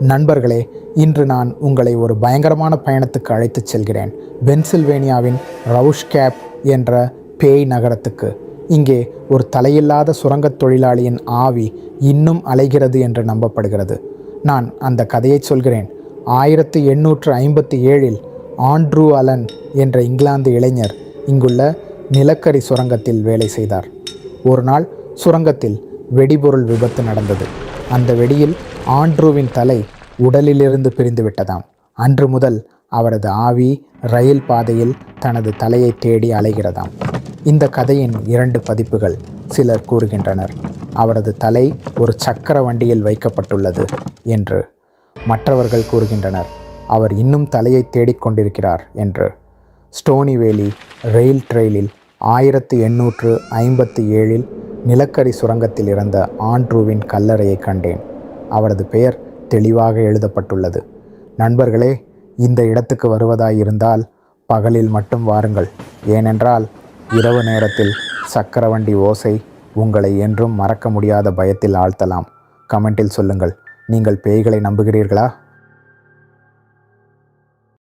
நண்பர்களே இன்று நான் உங்களை ஒரு பயங்கரமான பயணத்துக்கு அழைத்துச் செல்கிறேன். பென்சில்வேனியாவின் ரவுஷ் கேப் என்ற பேய் நகரத்துக்கு. இங்கே ஒரு தலையில்லாத சுரங்கத் தொழிலாளியின் ஆவி இன்னும் அலைகிறது என்று நம்பப்படுகிறது. நான் அந்த கதையை சொல்கிறேன். ஆயிரத்து எண்ணூற்று ஐம்பத்தி ஏழில் ஆண்ட்ரூ அலன் என்ற இங்கிலாந்து இளைஞர் இங்குள்ள நிலக்கரி சுரங்கத்தில் வேலை செய்தார். ஒரு நாள் சுரங்கத்தில் வெடிபொருள் விபத்து நடந்தது. அந்த வெடியில் ஆண்ட்ரூவின் தலை உடலிலிருந்து பிரிந்து விட்டதாம். அன்று முதல் அவரது ஆவி ரயில் பாதையில் தனது தலையை தேடி அலைகிறதாம். இந்த கதையின் இரண்டு பதிப்புகள் சிலர் கூறுகின்றனர். அவரது தலை ஒரு சக்கர வண்டியில் வைக்கப்பட்டுள்ளது என்று மற்றவர்கள் கூறுகின்றனர். அவர் இன்னும் தலையை தேடிக்கொண்டிருக்கிறார் என்று. ஸ்டோனி வேலி ரெயில் ட்ரெயிலில் ஆயிரத்து எண்ணூற்று ஐம்பத்தி ஏழில் நிலக்கரி சுரங்கத்தில் இருந்த ஆண்ட்ரூவின் கல்லறையை கண்டேன். அவரது பெயர் தெளிவாக எழுதப்பட்டுள்ளது. நண்பர்களே இந்த இடத்துக்கு வருவதாயிருந்தால் பகலில் மட்டும் வாருங்கள். ஏனென்றால் இரவு நேரத்தில் சக்கரவண்டி ஓசை உங்களை என்றும் மறக்க முடியாத பயத்தில் ஆழ்த்தலாம். கமெண்டில் சொல்லுங்கள். நீங்கள் பேய்களை நம்புகிறீர்களா?